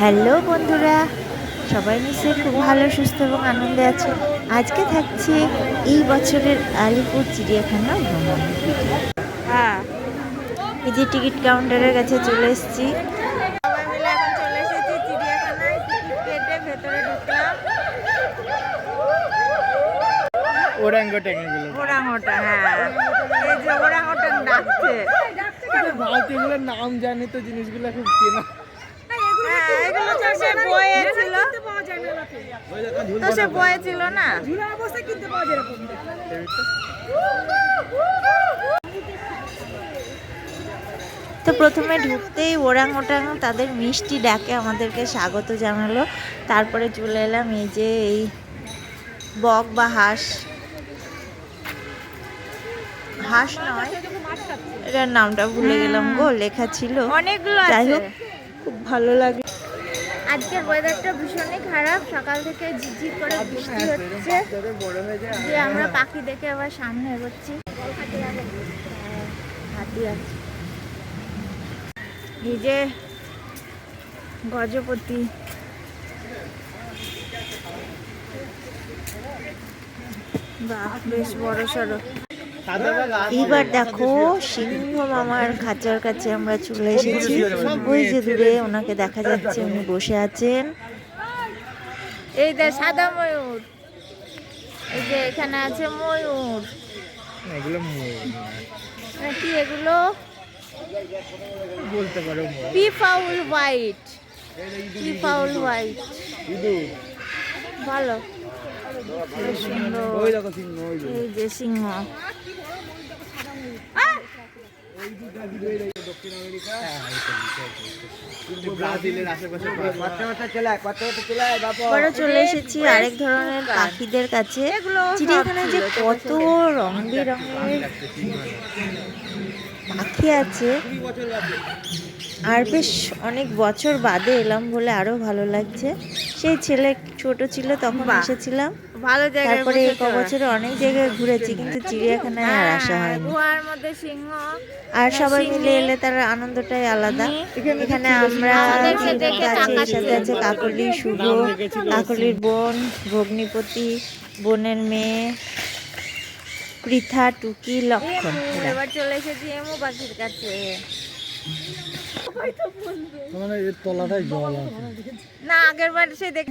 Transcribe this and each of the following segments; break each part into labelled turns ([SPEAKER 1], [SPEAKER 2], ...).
[SPEAKER 1] Hello বন্ধুরা সবাই নিশ্চয়ই খুব ভালো সুস্থ এবং আনন্দে আছে। আজকে থাকছে এই বছরের আলিপুর চিড়িয়াখানা ভ্রমণ। হ্যাঁ। এই যে টিকিট কাউন্টারের কাছে চলে এসেছি। সবাই মিলে চলে এসেছি চিড়িয়াখানায় টিকিট কেটে ভেতরে ঢুকলাম।
[SPEAKER 2] ওরাঙ্গটাঙ্গিগুলো
[SPEAKER 1] ওরাং ওটা হ্যাঁ। এই যে ওরাং ডাকছে
[SPEAKER 2] ভারতীয়গুলোর নাম জানি তো জিনিসগুলো খুব চেনা।
[SPEAKER 1] সে বয়ে ছিল। তো সে বয়ে ছিল না। তো প্রথমে ঢুকতেই ওরাং ওটাং তাদের মিষ্টি ডাকে আমাদেরকে স্বাগত জানালো। তারপরে চলে এলাম এই যে এই বক বা হাঁস। হাঁস নয় এটার নামটা ভুলে গেলাম গো লেখা ছিল।
[SPEAKER 3] অনেকগুলো
[SPEAKER 1] যাই হোক খুব ভালো লাগে।
[SPEAKER 3] আজকের ওয়েদারটা ভীষণই খারাপ। সকাল থেকে ঝিঝি করে বৃষ্টি হচ্ছে। যে আমরা পাখি দেখে আবার সামনে এগোচ্ছি। হাতি আছে
[SPEAKER 1] এই যে গজপতি। বাহ, বেশ বড় সড়ো এইবার দেখো সিংহ মামার খাঁচার কাছে আমরা চলে এসেছি। ওই যে দূরে ওনাকে দেখা যাচ্ছে উনি বসে আছেন।
[SPEAKER 3] এই যে সাদা ময়ূর। এই যে এখানে আছে ময়ূর।
[SPEAKER 2] এগুলো ময়ূর।
[SPEAKER 3] কি এগুলো?
[SPEAKER 2] বলতে পারো ময়ূর।
[SPEAKER 3] Peafowl white. Peafowl white. ভালো।
[SPEAKER 1] সুন্দর।
[SPEAKER 2] ওই দেখো সিংহ ওই
[SPEAKER 1] এই যে সিংহ
[SPEAKER 2] কিন্তু ব্রাজিলের আশেপাশে
[SPEAKER 1] এবারে চলে এসেছি আরেক ধরনের পাখিদের কাছে। যে কত রং বেরঙের পাখি আছে। আর বেশ অনেক বছর বাদে এলাম বলে আরও ভালো লাগছে। সেই ছেলে ছোট ছিল তখন। এসেছিলাম।
[SPEAKER 3] ভালো জায়গায়
[SPEAKER 1] তারপরে এই। বছরে অনেক জায়গায় ঘুরেছি কিন্তু চিড়িয়াখানায় আর আসা
[SPEAKER 3] হ্যাঁ,
[SPEAKER 1] হয়নি।
[SPEAKER 3] গুহার মধ্যে সিংহ
[SPEAKER 1] আর সবাই মিলে এলে তার আনন্দটাই আলাদা। এখানে আমরা আছে এর সাথে আছে কাকলি শুভ কাকলির বোন ভগ্নিপতি বোনের মেয়ে পৃথা টুকি লক্ষণ।
[SPEAKER 3] এবার চলে এসেছি এমু পাখির কাছে।
[SPEAKER 2] মানে
[SPEAKER 3] না আগের বার সে দেখ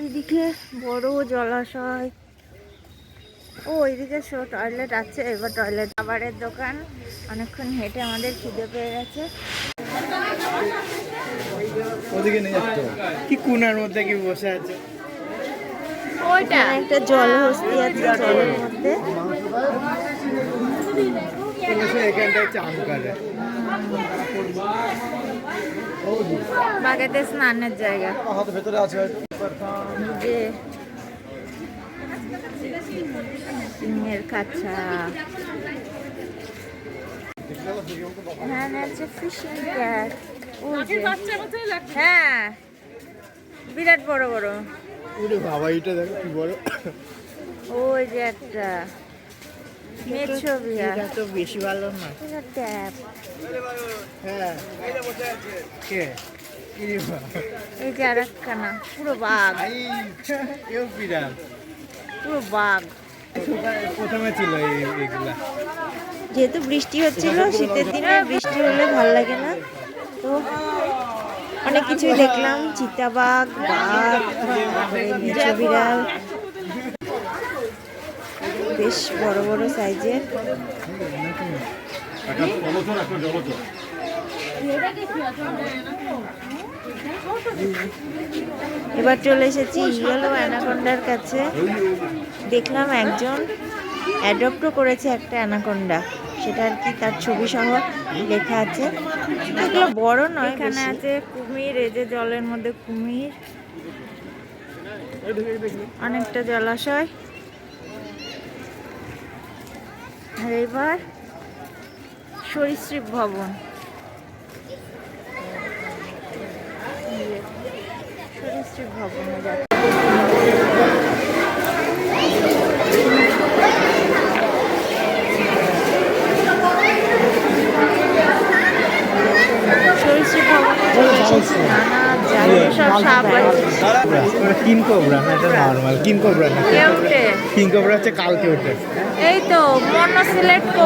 [SPEAKER 1] এইদিকে বড় জলাশয়।
[SPEAKER 3] ও ওইদিকে শো টয়লেট আছে। এবার টয়লেট খাবারের দোকান। অনেকক্ষণ হেঁটে আমাদের খিদে পেয়ে গেছে।
[SPEAKER 2] ওদিকে নিয়ে যাচ্ছ কি কোনার মধ্যে কি বসে আছে?
[SPEAKER 3] ওইটা।
[SPEAKER 1] একটা আছে জলের মধ্যে।
[SPEAKER 3] বাগেতে স্নানের জায়গা।
[SPEAKER 2] ভেতরে আছে
[SPEAKER 3] যে সিংহের ক্যাট হ্যাঁ। বিরাট বড় বড়।
[SPEAKER 2] বাবা এটা দেখো কি বড়
[SPEAKER 3] ওই যে একটা। মেছো বিহার
[SPEAKER 1] এটা বেশি ভালো না।
[SPEAKER 3] ট্যাপ।
[SPEAKER 2] হ্যাঁ?
[SPEAKER 3] এই যে আর একখানা পুরো বাঘ। পুরো বাঘ।
[SPEAKER 2] প্রথমে ছিল এই
[SPEAKER 1] যেহেতু বৃষ্টি হচ্ছিল শীতের দিনে বৃষ্টি হলে ভালো লাগে না। তো অনেক কিছুই দেখলাম চিতাবাঘ বাঘ বিড়াল। বেশ বড় বড় সাইজের। এবার চলে এসেছি ইয়েলো অ্যানাকোন্ডার কাছে। দেখলাম একজন অ্যাডপ্টও করেছে একটা অ্যানাকোন্ডা। সেটা আর কি তার ছবি সহ লেখা আছে। এগুলো বড় নয়
[SPEAKER 3] এখানে আছে কুমির এই যে জলের মধ্যে কুমির। অনেকটা জলাশয়। আর এবার সরীসৃপ ভবন এই যে সরীসৃপ ভবনে যাচ্ছে
[SPEAKER 1] সরীসৃপ ভবনে চলে এসেছি নানা
[SPEAKER 3] সব সাপ আছে
[SPEAKER 2] কিং কোবরা না এটা নর্মাল কিং কোবরা না
[SPEAKER 3] কে উঠে
[SPEAKER 2] কিং কোবরা হচ্ছে কালকে ওঠে
[SPEAKER 3] এই তো মনো সিলেক্ট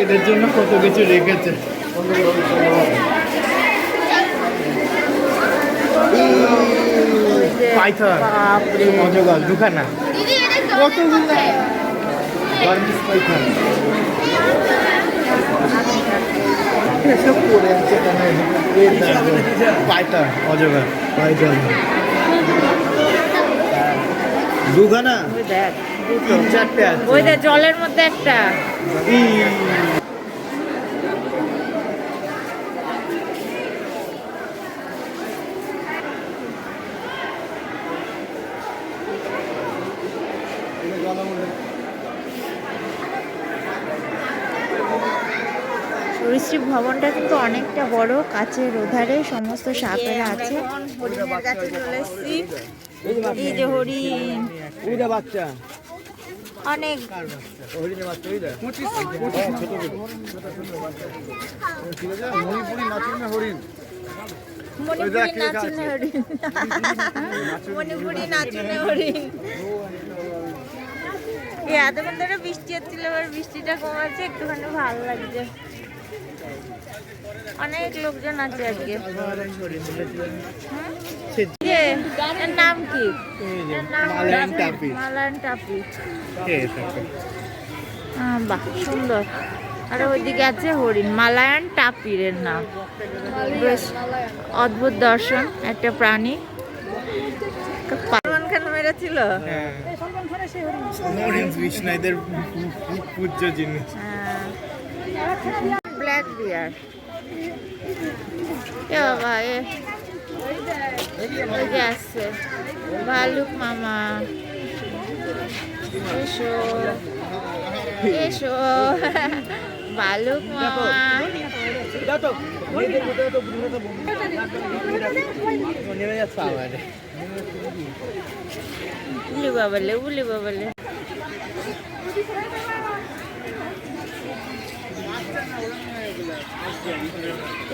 [SPEAKER 2] এদের জন্য কত কিছু রেখেছে। পাইথন।
[SPEAKER 3] বাপরে।
[SPEAKER 2] অজগর দুখানা। কতগুলো? বার্মিস পাইথন এসব পড়ে আছে পাইথন অজগর পাইথন। দুখানা?
[SPEAKER 3] ওই দেখ দুটো।
[SPEAKER 2] তিন চারটে আছে।
[SPEAKER 3] ওই দেখ জলের মধ্যে একটা।
[SPEAKER 1] সরীসৃপ ভবনটা কিন্তু অনেকটা বড় কাছের ওধারে সমস্ত সাপেরা আছে।
[SPEAKER 3] হরিণের কাছে চলে এসেছি। এই যে হরিণ।
[SPEAKER 2] বাচ্চা।
[SPEAKER 3] অনেক।
[SPEAKER 2] হরিণের বাচ্চা ওইটা মণিপুরি নাচুনে হরিণ।
[SPEAKER 3] মণিপুরি নাচনে হরিণ। মণিপুরি নাচনে হরিণ। এই এতক্ষণ ধরে বৃষ্টি হচ্ছিল এবার বৃষ্টিটা কমাচ্ছে একটুখানি ভালো লাগছে। অনেক লোকজন আছে আজকে। নাম কি? বাহ সুন্দর। আর ওইদিকে আছে হরিণ। মালায়ান টাপির এর নাম। বেশ অদ্ভুত দর্শন একটা প্রাণী। সলমান খান মেরেছিল?
[SPEAKER 2] পূজ্য জিনিস।
[SPEAKER 3] ব্ল্যাক বিয়ার। এ বাবা, এ। ওই যে আসছে ভালুক মামা। এসো। এসো। ভালুক মামা। উলি বাবালে উলি বাবালে।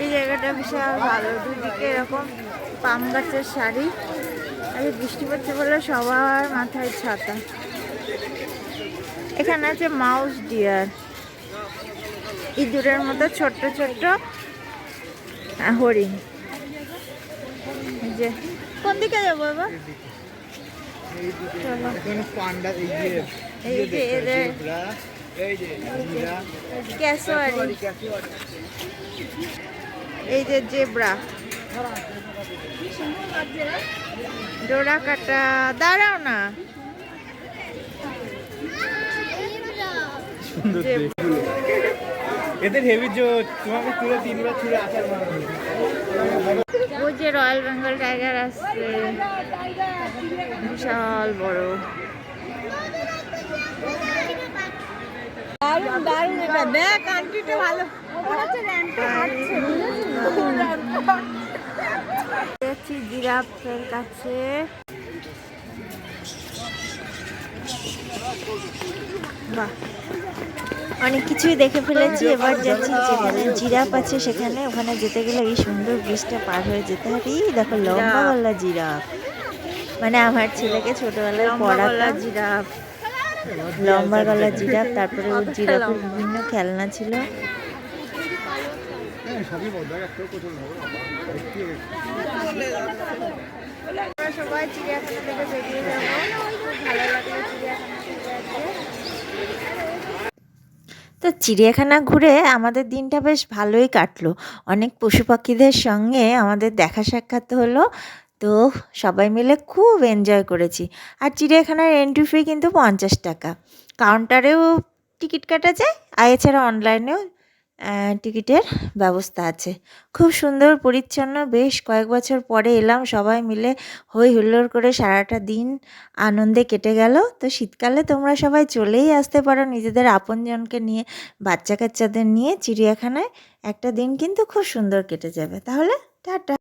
[SPEAKER 3] এই জায়গাটা বিশাল ভালো। দুদিকে এরকম পাম গাছের শাড়ি আর বৃষ্টি পড়ছে বলে সবার মাথায় ছাতা। এখানে আছে মাউস ডিয়ার। ইঁদুরের মতো ছোট্ট ছোট্ট হরিণ। যে কোন দিকে যাব এবার? চলো।
[SPEAKER 2] এই যে
[SPEAKER 3] এদের ক্যাসোয়ারি। এই যে জেব্রা। ডোরা কাটা। দাঁড়াও না।
[SPEAKER 2] এদের হেভি জোর তোমাকে তুলে তিনবার ছুঁড়ে আসার
[SPEAKER 3] ওই যে রয়্যাল বেঙ্গল টাইগার আসছে। বিশাল বড়। যাচ্ছি জিরাফের কাছে।
[SPEAKER 1] বাহ। অনেক কিছুই দেখে ফেলেছি এবার যাচ্ছি যেখানে জিরাফ আছে সেখানে। ওখানে যেতে গেলে এই সুন্দর ব্রিজটা পার হয়ে যেতে হবে। দেখো লম্বা গলা জিরাফ। মানে আমার ছেলেকে ছোটবেলায়
[SPEAKER 3] গলা জিরাফ।
[SPEAKER 1] লম্বা গলা জিরাফ, তারপরে ওর জিরাফের বিভিন্ন খেলনা ছিল। তো চিড়িয়াখানা ঘুরে আমাদের দিনটা বেশ ভালোই কাটলো। অনেক পশু পাখিদের সঙ্গে আমাদের দেখা সাক্ষাৎ হলো। তো সবাই মিলে খুব এনজয় করেছি। আর চিড়িয়াখানার এন্ট্রি ফি কিন্তু পঞ্চাশ টাকা। কাউন্টারেও টিকিট কাটা যায়, আর এছাড়া অনলাইনেও টিকিটের ব্যবস্থা আছে। খুব সুন্দর, পরিচ্ছন্ন, বেশ কয়েক বছর পরে এলাম, সবাই মিলে হই হুল্লোড় করে সারাটা দিন আনন্দে কেটে গেল। তো শীতকালে তোমরা সবাই চলেই আসতে পারো নিজেদের আপনজনকে নিয়ে বাচ্চা কাচ্চাদের নিয়ে। চিড়িয়াখানায় একটা দিন কিন্তু খুব সুন্দর কেটে যাবে। তাহলে, টাটা।